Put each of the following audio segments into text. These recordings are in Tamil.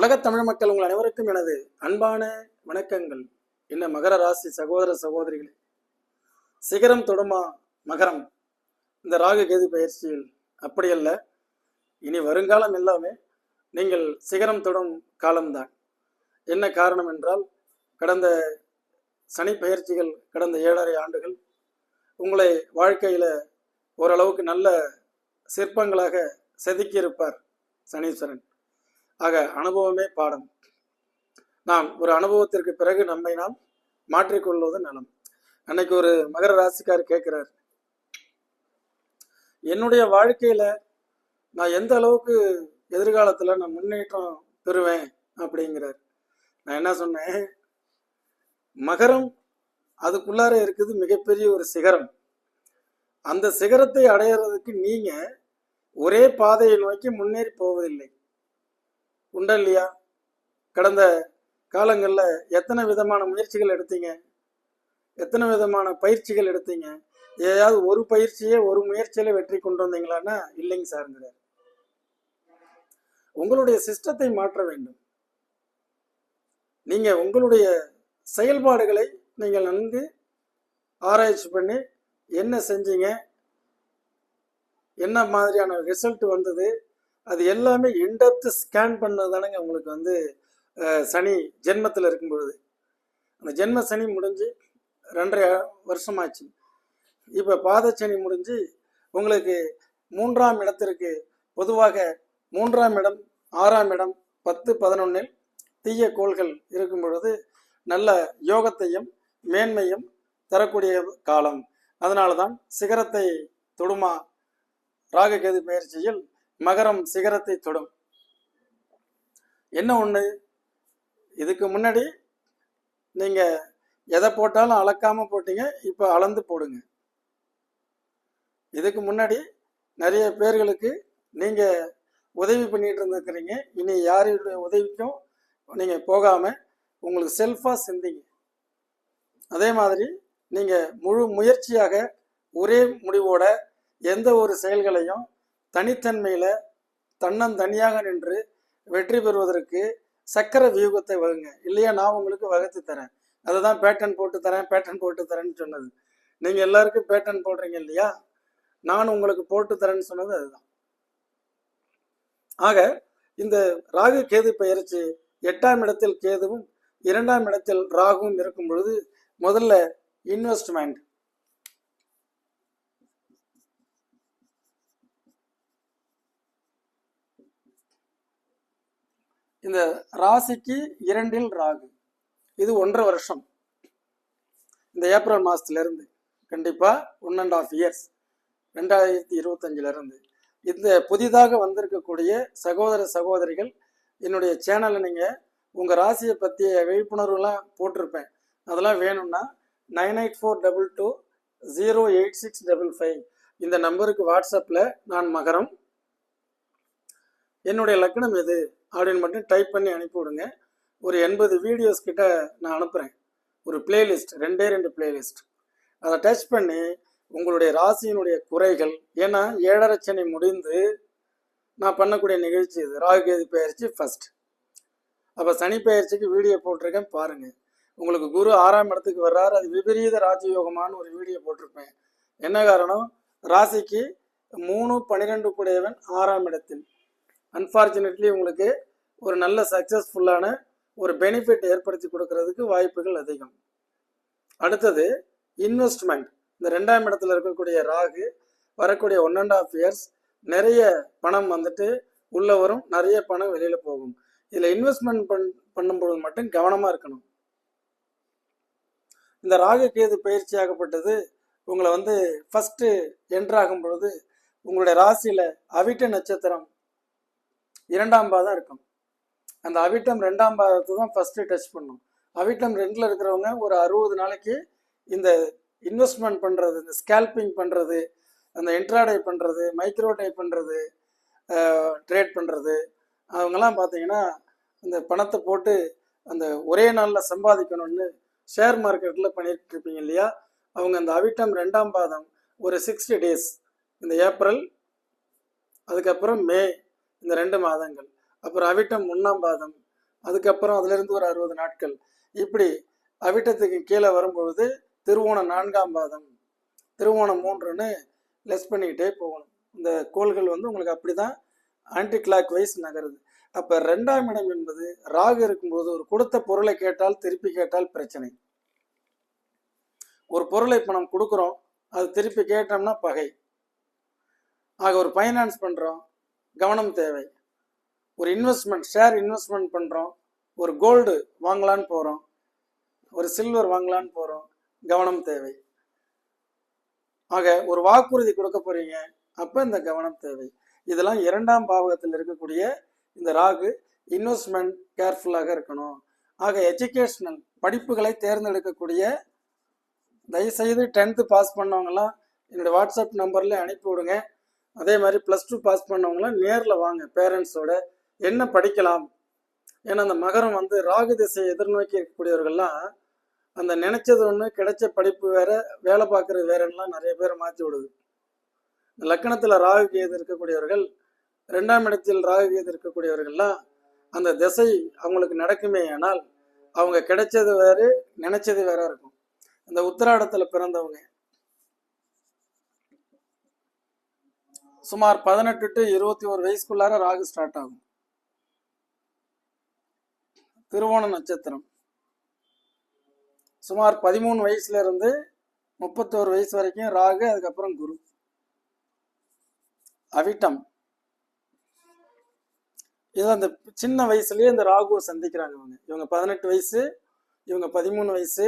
உலகத் தமிழ் மக்கள் உங்கள் அனைவருக்கும் எனது அன்பான வணக்கங்கள். என்ன மகர ராசி சகோதர சகோதரிகளே சிகரம் தொடுமா மகரம்? இந்த ராகு கேது பயிற்சியில் அப்படியல்ல. இனி வருங்காலம் எல்லாமே நீங்கள் சிகரம் தொடும் காலம்தான். என்ன காரணம் என்றால் கடந்த சனி பயிற்சிகள் கடந்த ஏழரை ஆண்டுகள் உங்களை வாழ்க்கையில் ஓரளவுக்கு நல்ல சிற்பங்களாக செதுக்கியிருப்பார் சனீஸ்வரன். ஆக அனுபவமே பாடம். நாம் ஒரு அனுபவத்திற்கு பிறகு நம்மை நாம் மாற்றிக்கொள்வது நலம். அன்னைக்கு ஒரு மகர ராசிக்கார் கேட்கிறார் என்னுடைய வாழ்க்கையில நான் எந்த அளவுக்கு எதிர்காலத்துல நான் முன்னேற்றம் பெறுவேன்? அப்படிங்கிறார். நான் என்ன சொன்னேன்? மகரம் அதுக்குள்ளார இருக்குது மிகப்பெரிய ஒரு சிகரம். அந்த சிகரத்தை அடையிறதுக்கு நீங்க ஒரே பாதையை நோக்கி முன்னேறி போவதில்லை. உண்டா இல்லையா? கடந்த காலங்களில் எத்தனை விதமான முயற்சிகள் எடுத்தீங்க? எத்தனை விதமான பயிற்சிகள் எடுத்தீங்க? ஏதாவது ஒரு பயிற்சியே ஒரு முயற்சியில வெற்றி கொண்டு வந்தீங்களான்னா இல்லைங்க சார்ங்கிறார் உங்களுடைய சிஸ்டத்தை மாற்ற வேண்டும். நீங்க உங்களுடைய செயல்பாடுகளை நீங்கள் நன்கு ஆராய்ச்சி பண்ணி என்ன செஞ்சீங்க? என்ன மாதிரியான ரிசல்ட் வந்தது? அது எல்லாமே இன்டெப்த் ஸ்கேன் பண்ணது தானேங்க உங்களுக்கு வந்து சனி ஜென்மத்தில் இருக்கும் பொழுது அந்த ஜென்ம சனி முடிஞ்சு ரெண்டரை வருஷமாச்சு இப்போ பாதச்சனி முடிஞ்சு உங்களுக்கு மூன்றாம் இடத்திற்கு பொதுவாக மூன்றாம் இடம் ஆறாம் இடம் பத்து பதினொன்னில் தீய கோள்கள் இருக்கும் பொழுது நல்ல யோகத்தையும் மேன்மையும் தரக்கூடிய காலம். அதனால தான் சிகரத்தை தொடுமா ராககேது பயிற்சியில் மகரம் சிகரத்தை தொடும். என்ன ஒண்ணு? இதுக்கு முன்னாடி நீங்க எதை போட்டாலும் அளக்காம போட்டீங்க இப்போ அளந்து போடுங்க. இதுக்கு முன்னாடி நிறைய பேர்களுக்கு நீங்க உதவி பண்ணிட்டு இருந்திருக்கிறீங்க. இனி யாருடைய உதவிக்கும் நீங்க போகாம உங்களுக்கு செல்ஃபா சிந்திங்க. அதே மாதிரி நீங்க முழு முயற்சியாக ஒரே முடிவோட எந்த ஒரு செயல்களையும் தனித்தன்மையில் தன்னந்தனியாக நின்று வெற்றி பெறுவதற்கு சக்கர வியூகத்தை வகுங்க. இல்லையா நான் உங்களுக்கு வகுத்து தரேன். அதுதான் பேட்டன் போட்டு தரேன் பேட்டன் போட்டு தரேன்னு சொன்னது. நீங்கள் எல்லாருக்கும் பேட்டன் போடுறீங்க இல்லையா? நான் உங்களுக்கு போட்டு தரேன்னு சொன்னது அதுதான். ஆக இந்த ராகு கேது பயிற்சி எட்டாம் இடத்தில் கேதுவும் இரண்டாம் இடத்தில் ராகுவும் இருக்கும் பொழுது முதல்ல இன்வெஸ்ட்மெண்ட் இந்த ராசிக்கு இரண்டில் ராகு. இது ஒன்றரை வருஷம். இந்த ஏப்ரல் மாதத்துலேருந்து கண்டிப்பாக ஒன் அண்ட் ஆஃப் இயர்ஸ் ரெண்டாயிரத்தி இருபத்தஞ்சிலிருந்து. இந்த புதிதாக வந்திருக்கக்கூடிய சகோதர சகோதரிகள் என்னுடைய சேனலை நீங்கள் உங்கள் ராசியை பற்றிய விழிப்புணர்வுலாம் போட்டிருப்பேன். அதெல்லாம் வேணும்னா nine eight four double two zero eight six double five இந்த நம்பருக்கு வாட்ஸ்அப்பில் நான் மகரம். என்னுடைய லக்னம் எது? அப்படின்னு மட்டும் டைப் பண்ணி அனுப்பி விடுங்க. ஒரு எண்பது வீடியோஸ் கிட்ட நான் அனுப்புகிறேன் ஒரு பிளேலிஸ்ட் ரெண்டே ரெண்டு பிளேலிஸ்ட் அதை டச் பண்ணி உங்களுடைய ராசியினுடைய குறைகள் ஏன்னா ஏழரச்சனை முடிந்து நான் பண்ணக்கூடிய நிகழ்ச்சி இது. ராகுகேது பயிற்சி ஃபஸ்ட் அப்போ சனி பயிற்சிக்கு வீடியோ போட்டிருக்கேன் பாருங்கள் உங்களுக்கு குரு ஆறாம் இடத்துக்கு வர்றாரு. அது விபரீத ராஜயோகமான ஒரு வீடியோ போட்டிருப்பேன். என்ன காரணம்? ராசிக்கு மூணு பன்னிரெண்டு கூடையவன் ஆறாம் இடத்தில். அன்ஃபார்ச்சுனேட்லி உங்களுக்கு ஒரு நல்ல சக்ஸஸ்ஃபுல்லான ஒரு பெனிஃபிட் ஏற்படுத்தி கொடுக்கறதுக்கு வாய்ப்புகள் அதிகம். அடுத்தது இன்வெஸ்ட்மெண்ட் இந்த ரெண்டாம் இடத்துல இருக்கக்கூடிய ராகு வரக்கூடிய ஒன் அண்ட் ஆஃப் இயர்ஸ் நிறைய பணம் வந்துட்டு உள்ள வரும் நிறைய பணம் வெளியில போகும். இதுல இன்வெஸ்ட்மெண்ட் பண் பண்ணும்பொழுது மட்டும் கவனமா இருக்கணும். இந்த ராகு கேது பயிற்சி ஆகப்பட்டது உங்களை வந்து ஃபர்ஸ்ட் என்ட்ராகும் பொழுது உங்களுடைய ராசியில அவிட்ட நட்சத்திரம் இரண்டாம் பாதம் இருக்கும். அந்த அவிட்டம் ரெண்டாம் பாதத்தை தான் ஃபஸ்ட்டு டச் பண்ணும். அவிட்டம் ரெண்டில் இருக்கிறவங்க ஒரு அறுபது நாளைக்கு இந்த இன்வெஸ்ட்மெண்ட் பண்ணுறது இந்த ஸ்கேல்பிங் பண்ணுறது அந்த இன்ட்ராடை பண்ணுறது மைக்ரோ பண்ணுறது ட்ரேட் பண்ணுறது அவங்கெல்லாம் பார்த்தீங்கன்னா இந்த பணத்தை போட்டு அந்த ஒரே நாளில் சம்பாதிக்கணும்னு ஷேர் மார்க்கெட்டில் பண்ணிட்டு இருப்பீங்க இல்லையா? அவங்க அந்த அவிட்டம் ரெண்டாம் பாதம் ஒரு சிக்ஸ்டி டேஸ் இந்த ஏப்ரல் அதுக்கப்புறம் மே இந்த ரெண்டு மாதங்கள். அப்புறம் அவிட்டம் ஒன்றாம் பாதம். அதுக்கப்புறம் அதிலிருந்து ஒரு அறுபது நாட்கள். இப்படி அவிட்டத்துக்கு கீழே வரும்பொழுது திருவோணம் நான்காம் பாதம். திருவோணம் மூன்றுன்னு லெஸ் பண்ணிக்கிட்டே போகணும். இந்த கோள்கள் வந்து உங்களுக்கு அப்படி தான் ஆன்டி கிளாக் வைஸ் நகருது. அப்போ ரெண்டாம் இடம் என்பது ராகு இருக்கும்போது ஒரு கொடுத்த பொருளை கேட்டால் திருப்பி கேட்டால் பிரச்சனை. ஒரு பொருளை இப்போ நம்ம கொடுக்குறோம் அது திருப்பி கேட்டோம்னா பகை. ஆக ஒரு ஃபைனான்ஸ் பண்ணுறோம் கவனம் தேவை. ஒரு இன்வெஸ்ட்மெண்ட் ஷேர் இன்வெஸ்ட்மெண்ட் பண்ணுறோம் ஒரு கோல்டு வாங்கலான்னு போகிறோம் ஒரு சில்வர் வாங்கலான்னு போகிறோம் கவனம் தேவை. ஆக ஒரு வாக்குறுதி கொடுக்க போறீங்க அப்போ இந்த கவனம் தேவை. இதெல்லாம் இரண்டாம் பாவகத்தில் இருக்கக்கூடிய இந்த ராகு இன்வெஸ்ட்மெண்ட் கேர்ஃபுல்லாக இருக்கணும். ஆக எஜுகேஷனல் படிப்புகளை தேர்ந்தெடுக்கக்கூடிய தயவுசெய்து டென்த்து பாஸ் பண்ணவங்கலாம் என்னுடைய வாட்ஸ்அப் நம்பரில் அனுப்பி விடுங்க அதே மாதிரி ப்ளஸ் டூ பாஸ் பண்ணவங்களாம் நேரில் வாங்க பேரண்ட்ஸோட என்ன படிக்கலாம்? ஏன்னா அந்த மகரம் வந்து ராகு திசையை எதிர்நோக்கி இருக்கக்கூடியவர்கள்லாம் அந்த நினைச்சது ஒன்று கிடைச்ச படிப்பு வேற வேலை பார்க்கறது வேறலாம் நிறைய பேரை மாற்றி விடுது. இந்த லக்கணத்தில் ராகு கேது இருக்கக்கூடியவர்கள் ரெண்டாம் இடத்தில் ராகு கேது இருக்கக்கூடியவர்கள்லாம் அந்த திசை அவங்களுக்கு நடக்குமே ஆனால் அவங்க கிடைச்சது வேறு நினைச்சது வேற இருக்கும். அந்த உத்திராடத்தில் பிறந்தவங்க சுமார் பதினெட்டு டு இருபத்தி ஒரு வயசுக்குள்ளார ராகு ஸ்டார்ட் ஆகும். திருவோண நட்சத்திரம். சுமார் பதிமூணு வயசுல இருந்து முப்பத்தோரு வயசு வரைக்கும் ராகு அதுக்கப்புறம் குரு. அவிட்டம். இது அந்த சின்ன வயசுலயே இந்த ராகுவை சந்திக்கிறாங்க இவங்க. இவங்க பதினெட்டு வயசு இவங்க பதிமூணு வயசு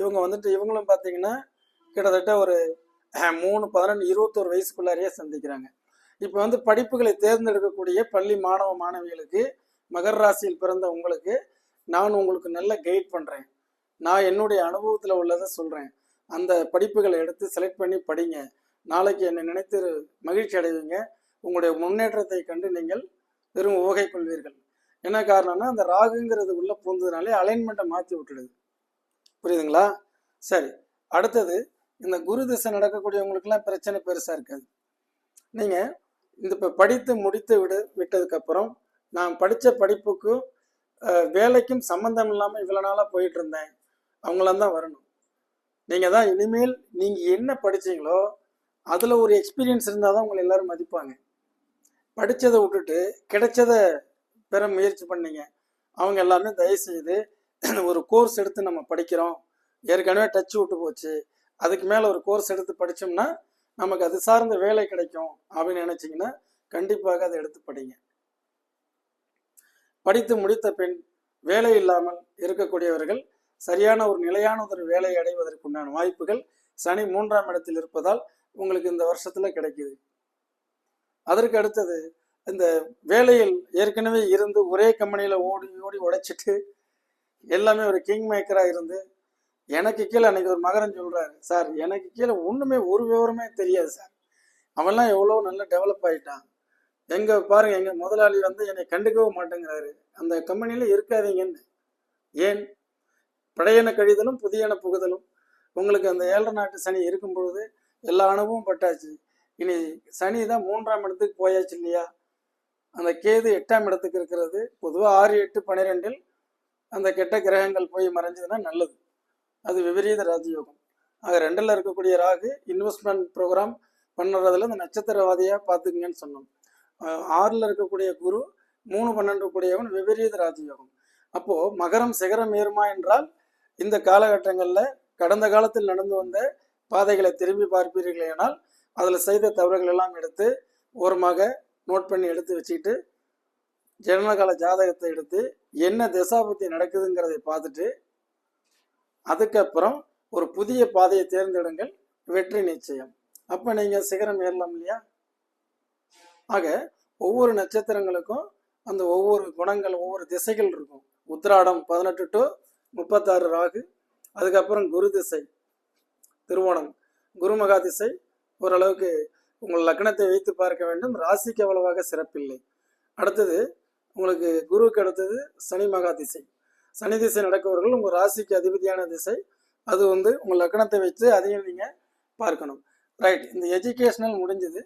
இவங்க வந்துட்டு இவங்களும் பார்த்தீங்கன்னா கிட்டத்தட்ட ஒரு மூணு பதினொன்று இருபத்தோரு வயசுக்குள்ளாரையே சந்திக்கிறாங்க. இப்போ வந்து படிப்புகளை தேர்ந்தெடுக்கக்கூடிய பள்ளி மாணவ மாணவிகளுக்கு மகர் ராசியில் பிறந்த உங்களுக்கு நான் உங்களுக்கு நல்ல கைட் பண்ணுறேன் நான் என்னுடைய அனுபவத்தில் உள்ளதை சொல்கிறேன் அந்த படிப்புகளை எடுத்து செலக்ட் பண்ணி படிங்க. நாளைக்கு என்னை நினைத்து மகிழ்ச்சி அடைவீங்க. உங்களுடைய முன்னேற்றத்தை கண்டு நீங்கள் வெறும் ஊகை கொள்வீர்கள். என்ன காரணம்னா அந்த ராகுங்கிறது உள்ளே பூந்ததுனாலே அலைன்மெண்ட்டை மாற்றி விட்டுடுது. புரியுதுங்களா? சரி அடுத்தது இந்த குரு திசை நடக்கக்கூடியவங்களுக்குலாம் பிரச்சனை பெருசாக இருக்காது. நீங்கள் இந்த இப்போ படித்து முடித்து விடு விட்டதுக்கப்புறம் நான் படித்த படிப்புக்கும் வேலைக்கும் சம்மந்தம் இல்லாமல் இவ்வளோ நாளாக போயிட்டு இருந்தேன். அவங்களாம் தான் வரணும். நீங்கள் தான் இனிமேல் நீங்கள் என்ன படிச்சீங்களோ அதில் ஒரு எக்ஸ்பீரியன்ஸ் இருந்தால் தான் உங்களை எல்லோரும் மதிப்பாங்க. படித்ததை விட்டுட்டு கிடைச்சதை பெற முயற்சி பண்ணீங்க. அவங்க எல்லாமே தயவு செய்து ஒரு கோர்ஸ் எடுத்து நம்ம படிக்கிறோம். ஏற்கனவே டச் விட்டு போச்சு. அதுக்கு மேலே ஒரு கோர்ஸ் எடுத்து படித்தோம்னா நமக்கு அது சார்ந்த வேலை கிடைக்கும் அப்படின்னு நினச்சிங்கன்னா கண்டிப்பாக அதை எடுத்து படிங்க. படித்து முடித்த பின் வேலை இல்லாமல் இருக்கக்கூடியவர்கள் சரியான ஒரு நிலையான ஒரு வேலையை அடைவதற்குண்டான வாய்ப்புகள் சனி மூன்றாம் இடத்தில் இருப்பதால் உங்களுக்கு இந்த வருஷத்துல கிடைக்குது. அதற்கு அடுத்தது இந்த வேலையில் ஏற்கனவே இருந்து ஒரே கம்பெனியில் ஓடி ஓடி உடைச்சிட்டு எல்லாமே ஒரு கிங் மேக்கராக இருந்து எனக்கு கீழே அன்னைக்கு ஒரு மகரன் சொல்றாரு சார் எனக்கு கீழே ஒண்ணுமே ஒரு விவரமே தெரியாது சார். அவன்லாம் எவ்வளோ நல்லா டெவலப் ஆயிட்டான். எங்க பாருங்க எங்க முதலாளி வந்து என்னை கண்டுக்கவும் மாட்டேங்கிறாரு. அந்த கம்பெனியில இருக்காதீங்கன்னு. ஏன்? பழையன கழிதலும் புதியன புகுதலும். உங்களுக்கு அந்த ஏழரை நாட்டு சனி இருக்கும் பொழுது எல்லா அனுபவம் பட்டாச்சு. இனி சனி தான் மூன்றாம் இடத்துக்கு போயாச்சு இல்லையா? அந்த கேது எட்டாம் இடத்துக்கு இருக்கிறது. பொதுவாக ஆறு எட்டு பன்னிரெண்டில் அந்த கெட்ட கிரகங்கள் போய் மறைஞ்சதுன்னா நல்லது. அது விபரீத ராஜயோகம். ஆக ரெண்டில் இருக்கக்கூடிய ராகு இன்வெஸ்ட்மெண்ட் ப்ரோக்ராம் பண்ணுறதுல இந்த நட்சத்திரவாதியாக பார்த்துக்குங்கன்னு சொன்னோம். ஆறில் இருக்கக்கூடிய குரு மூணு பன்னெண்டு கூடியவன் விபரீத ராஜயோகம். அப்போது மகரம் சிகரம் ஏறுமா என்றால் இந்த காலகட்டங்களில் கடந்த காலத்தில் நடந்து வந்த பாதைகளை திரும்பி பார்ப்பீர்களேனால் அதில் செய்த தவறுகள் எல்லாம் எடுத்து ஓரமாக நோட் பண்ணி எடுத்து வச்சுக்கிட்டு ஜனனகால ஜாதகத்தை எடுத்து என்ன திசாபுத்தி நடக்குதுங்கிறதை பார்த்துட்டு அதுக்கப்புறம் ஒரு புதிய பாதையை தேர்ந்தெடுங்கள். வெற்றி நிச்சயம். அப்போ நீங்கள் சிகரம் ஏறலாம் இல்லையா? ஆக ஒவ்வொரு நட்சத்திரங்களுக்கும் அந்த ஒவ்வொரு குணங்கள் ஒவ்வொரு திசைகள் இருக்கும். உத்திராடம் பதினெட்டு டு முப்பத்தாறு ராகு அதுக்கப்புறம் குரு திசை திருவோணம். குருமகா திசை ஓரளவுக்கு உங்கள் லக்னத்தை வைத்து பார்க்க வேண்டும். ராசிக்கு அவ்வளவாக சிறப்பில்லை. அடுத்தது உங்களுக்கு குருவுக்கு அடுத்தது சனி மகா திசை. சனி திசை நடக்கவர்கள் உங்கள் ராசிக்கு அதிபதியான திசை. அது வந்து உங்கள் லக்னத்தை வச்சு அதையும் நீங்கள் பார்க்கணும். ரைட் இந்த எஜுகேஷனல் முடிஞ்சது.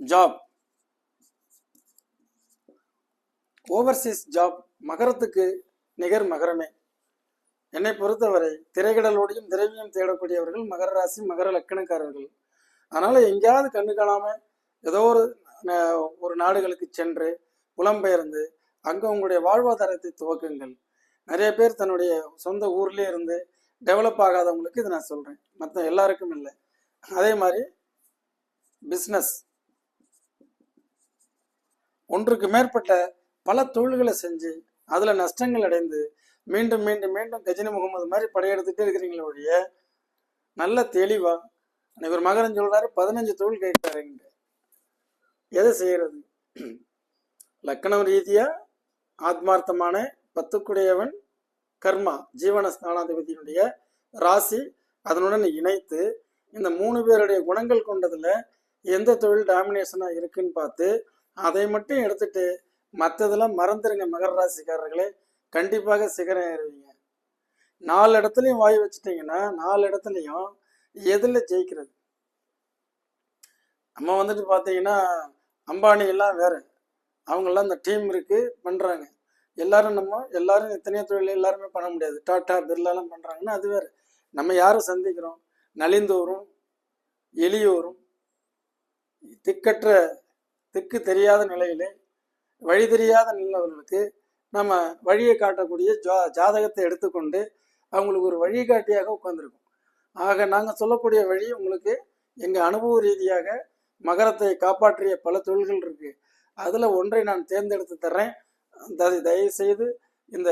ஜாப் ஓவர்சீஸ் ஜாப் மகரத்துக்கு நிகர் மகரமே. என்னை பொறுத்தவரை திரைக்கடலோடையும் திரவியம் தேடக்கூடியவர்கள் மகர ராசி மகர லக்கணக்காரர்கள் அதனால எங்கேயாவது கண்ணு காணாம ஏதோ ஒரு ஒரு நாடுகளுக்கு சென்று புலம்பெயர்ந்து அங்கே உங்களுடைய வாழ்வாதாரத்தை துவக்குங்கள். நிறைய பேர் தன்னுடைய சொந்த ஊர்லேயே இருந்து டெவலப் ஆகாதவங்களுக்கு இதை நான் சொல்கிறேன் மற்ற எல்லாருக்கும் இல்லை. அதே மாதிரி பிஸ்னஸ் ஒன்றுக்கு மேற்பட்ட பல தொழில்களை செஞ்சு அதில் நஷ்டங்கள் அடைந்து மீண்டும் மீண்டும் மீண்டும் கஜினி முகமது மாதிரி படையெடுத்துட்டே இருக்கிறீங்களே ஒழிய நல்ல தெளிவா இவர் மகரன் சொல்றாரு பதினஞ்சு தொழில் கேட்கிறாருங்க எதை செய்யறது? லக்கணம் ரீதியா ஆத்மார்த்தமான பத்துக்குடையவன் கர்மா ஜீவன ஸ்தானாதிபதியினுடைய ராசி. அதனுடன் இணைத்து இந்த மூணு பேருடைய குணங்கள் கொண்டதுல எந்த தொழில் டாமினேஷனா இருக்குன்னு பார்த்து அதை மட்டும் எடுத்துட்டு மற்றதெல்லாம் மறந்துருங்க மகர ராசிக்காரர்களே. கண்டிப்பாக சிகரம் ஏறுவீங்க. நாலு இடத்துலையும் வாய் வச்சுட்டீங்கன்னா நாலு இடத்துலையும் எதில் ஜெயிக்கிறது? நம்ம வந்துட்டு பார்த்தீங்கன்னா அம்பானி எல்லாம் வேறு. அவங்கெல்லாம் அந்த டீம் இருக்கு பண்றாங்க. எல்லாரும் நம்ம எல்லாரும் எத்தனையோ தொழில் எல்லாருமே பண்ண முடியாது. டாட்டா பிர்லாலாம் பண்றாங்கன்னா அது வேற. நம்ம யாரும் சந்திக்கிறோம்? நலிந்தோரும் எளியோரும் திக்கற்ற திக்கு தெரியாத நிலையிலே வழி தெரியாத நிலவர்களுக்கு நம்ம வழியை காட்டக்கூடிய ஜா ஜாதகத்தை எடுத்துக்கொண்டு அவங்களுக்கு ஒரு வழிகாட்டியாக உட்காந்துருக்கும் ஆக நாங்கள் சொல்லக்கூடிய வழி உங்களுக்கு எங்கள் அனுபவ ரீதியாக மகரத்தை காப்பாற்றிய பல தொழில்கள் இருக்குது அதில் ஒன்றை நான் தேர்ந்தெடுத்து தர்றேன். தயவு செய்து இந்த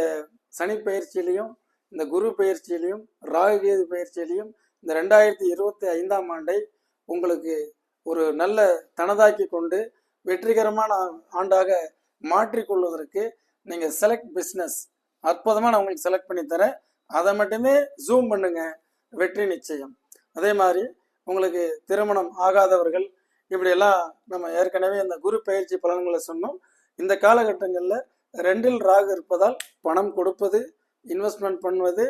சனி பயிற்சியிலையும் இந்த குரு பயிற்சியிலையும் ராகுகேது பயிற்சியிலையும் இந்த ரெண்டாயிரத்தி இருபத்தி ஐந்தாம் ஆண்டை உங்களுக்கு ஒரு நல்ல தனதாக்கி கொண்டு வெற்றிகரமான ஆண்டாக மாற்றிக்கொள்வதற்கு நீங்கள் செலக்ட் பிஸ்னஸ் அற்புதமாக நான் உங்களுக்கு செலக்ட் பண்ணி தரேன் அதை மட்டுமே ஜூம் பண்ணுங்க. வெற்றி நிச்சயம். அதே மாதிரி உங்களுக்கு திருமணம் ஆகாதவர்கள் இப்படியெல்லாம் நம்ம ஏற்கனவே இந்த குரு பயிற்சி பலன்களை சொன்னோம். இந்த காலகட்டங்களில் ரெண்டில் ராகு இருப்பதால் பணம் கொடுப்பது இன்வெஸ்ட்மெண்ட் பண்ணுவது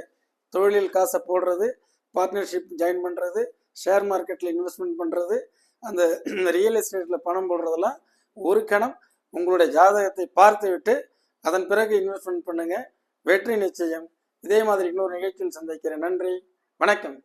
தொழிலில் காசை போடுறது பார்ட்னர்ஷிப் ஜாயின் பண்ணுறது ஷேர் மார்க்கெட்டில் இன்வெஸ்ட்மெண்ட் பண்ணுறது அந்த ரியல் எஸ்டேட்டில் பணம் போடுறதெல்லாம் ஒரு கணம் உங்களுடைய ஜாதகத்தை பார்த்து விட்டு அதன் பிறகு இன்வெஸ்ட்மெண்ட் பண்ணுங்கள் வெற்றி நிச்சயம். இதே மாதிரி இன்னொரு நிகழ்ச்சியில் சந்திக்கிறேன். நன்றி. வணக்கம்.